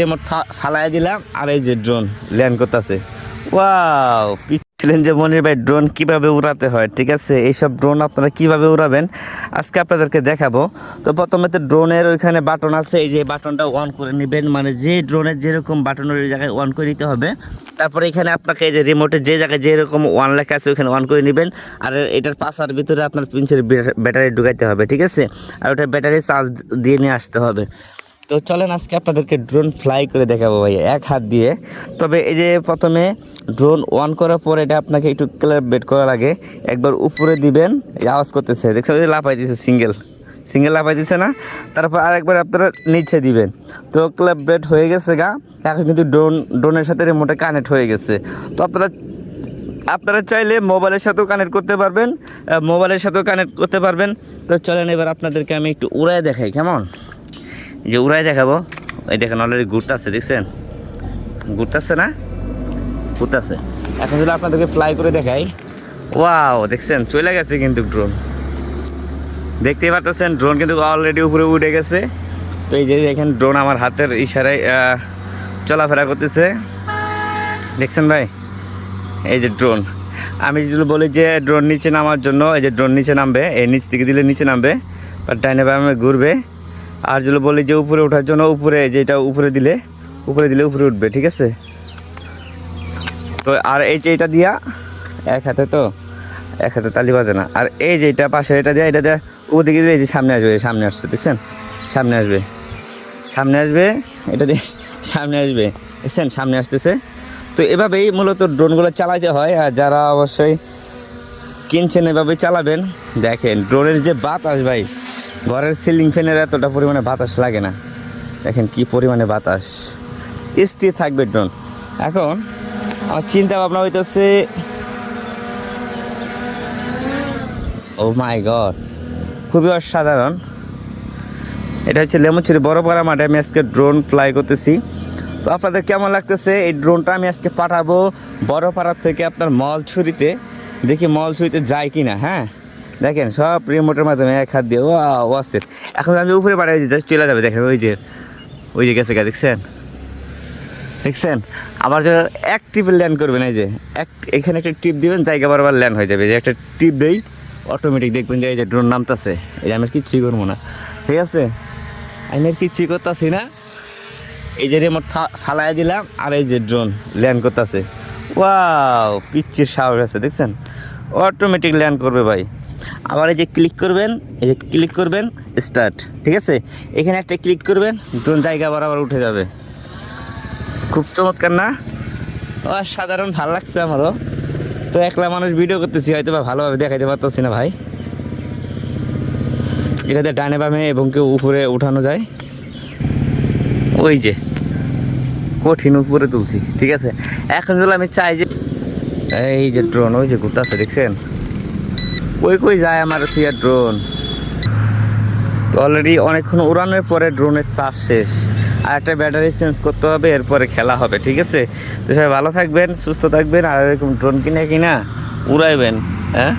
Remote ফালাই দিলাম, আর এই যে ড্রোন ল্যান্ড করতেছে। ওয়াও ছিলেন যে মনির ভাই ড্রোন কীভাবে উড়াতে হয়, ঠিক আছে? এইসব ড্রোন আপনারা কীভাবে উড়াবেন? আজকে আপনাদেরকে দেখাবো। তো প্রথমে তো ড্রোনের ওইখানে বাটন আছে, এই যে বাটনটা অন করে নেবেন। মানে যে ড্রোনের যেরকম বাটনের ওই জায়গায় অন করে নিতে হবে, তারপরে এখানে আপনাকে এই যে রিমোটের যে জায়গায় যেরকম ওয়ান লেখা আছে, ওইখানে অন করে নেবেন। আর এটার পাশার ভিতরে আপনার পিঞ্চের ব্যাটারি ঢুকাইতে হবে, ঠিক আছে? আর ওটা ব্যাটারি চার্জ দিয়ে নিয়ে আসতে হবে। তো চলেন আজকে আপনাদেরকে ড্রোন ফ্লাই করে দেখাবো ভাই, এক হাত দিয়ে। তবে এই যে প্রথমে ড্রোন অন করার পর এটা আপনাকে একটু ক্লিয়ার বেট করা লাগে। একবার উপরে দিবেন আওয়াজ করতেছে। দেখছেন লাফাই দিছে সিঙ্গেল সিঙ্গেল লাফাই দিছে না? তারপর আরেকবার আপনারা নিচে দিবেন। তো ক্লাব বেট হয়ে গেছে গা। এখন কিন্তু ড্রোন ড্রোনের সাথে রিমোটে কানেক্ট হয়ে গেছে। তো আপনারা আপনারা চাইলে মোবাইলের সাথেও কানেক্ট করতে পারবেন মোবাইলের সাথেও কানেক্ট করতে পারবেন। তো চলেন এবার আপনাদেরকে আমি একটু উড়ায় দেখাই, কেমন? যে উড়াই দেখাবো ওই দেখেন অলরেডি ঘুরতেছে দেখছেন? ঘুরতেছে না? ঘুরতেছে। এখন যদি আপনাদেরকে ফ্লাই করে দেখাই। ওয়াও দেখছেন? চলে গেছে কিন্তু ড্রোন দেখতেই পারতেছেন ড্রোন কিন্তু অলরেডি উপরে উঠে গেছে। তো এই যে দেখেন ড্রোন আমার হাতের ইশারায় চলাফেরা করতেছে। দেখছেন ভাই? এই যে ড্রোন আমি যদি বলি যে ড্রোন নিচে নামার জন্য এই যে ড্রোন নিচে নামবে এই নিচ থেকে দিলে নিচে নামবে বা ডাইনে বামে ঘুরবে। আর যেগুলো বলি যে উপরে ওঠার জন্য উপরে, যেটা উপরে দিলে উপরে দিলে উপরে উঠবে, ঠিক আছে? তো আর এই যে এটা দিয়া, এক হাতে তো, এক হাতে তালি বাজে না। আর এই যে এটা পাশে এটা দিয়ে এটা দিয়ে ওদিকে দিয়ে এই যে সামনে আসবে, সামনে আসছে, দেখছেন? সামনে আসবে। সামনে আসবে, এটা দিয়ে সামনে আসবে, দেখছেন? সামনে আসতেছে। তো এভাবেই মূলত ড্রোনগুলো চালাইতে হয়, আর যারা অবশ্যই কিনছেন এভাবে চালাবেন, দেখেন, ড্রোনের যে বাতাস ভাই ঘরের সিলিং ফ্যানের এতটা পরিমাণে বাতাস লাগে না। দেখেন কি পরিমাণে বাতাস। স্থির থাকবে ড্রোন এখন আমার চিন্তা ভাবনা হইতেছে, ও মাই গড খুবই অসাধারণ। এটা হচ্ছে লেমুচুরি বড় পাড়া মাঠে আমি আজকে ড্রোন ফ্লাই করতেছি। তো আপনাদের কেমন লাগতেছে? এই ড্রোনটা আমি আজকে পাঠাবো বড় পাড়ার থেকে আপনার মল ছুরিতে। দেখি মল ছুরিতে যায় কি না হ্যাঁ? দেখেন, সব রিমোটের মাধ্যমে এক হাত দিয়ে ও অস্থির। এখন আমি উপরে পাঠাই জাস্ট চলে যাবে, দেখেন, ওই যে ওই যে গেছে গা, দেখছেন? দেখছেন? আবার যে এক টিপে ল্যান্ড করবেন, এই যে, এক, এখানে একটা টিপ দিবেন, জায়গা বারবার ল্যান্ড হয়ে যাবে। যে একটা টিপ দেই অটোমেটিক দেখবেন যে, এই যে ড্রোন নামতেছে। এই যে আমি কিচ্ছুই করব না। ঠিক আছে? আমি আর কিচ্ছুই করতেছি না। এই যে রিমোট ফালাই দিলাম, আর এই যে ড্রোন ল্যান্ড করতেছে। ওয়াও পিচ্ছির সাহস আছে, দেখছেন? অটোমেটিক ল্যান্ড করবে ভাই। আবার এই যে ক্লিক করবেন, এই যে ক্লিক করবেন স্টার্ট ঠিক আছে? এখানে একটা ক্লিক করবেন ড্রোন জায়গা বরাবর উঠে যাবে। খুব চমৎকার না? ও সাধারণ ভালো লাগছে আমারও। তো একলা মানুষ ভিডিও করতেছি, হয়তো বা ভালোভাবে দেখাইতে পারতেছি না ভাই। এটাতে ডানে বামে এবং কেউ উপরে উঠানো যায়। ওই যে, কঠিন উপরে তুলছি, ঠিক আছে? এখন যদি আমি চাই যে, এই যে ড্রোন ওই যে ঘুরতেছে, দেখছেন? কই কই যায় আমার থুয়া ড্রোন তো অলরেডি অনেকক্ষণ উড়ানোর পরে ড্রোনের চার্জ শেষ। আর একটা ব্যাটারি চেঞ্জ করতে হবে, এরপরে খেলা হবে, ঠিক আছে? তো সবাই ভালো থাকবেন, সুস্থ থাকবেন, আর এরকম ড্রোন কিনে কিনা উড়াইবেন হ্যাঁ?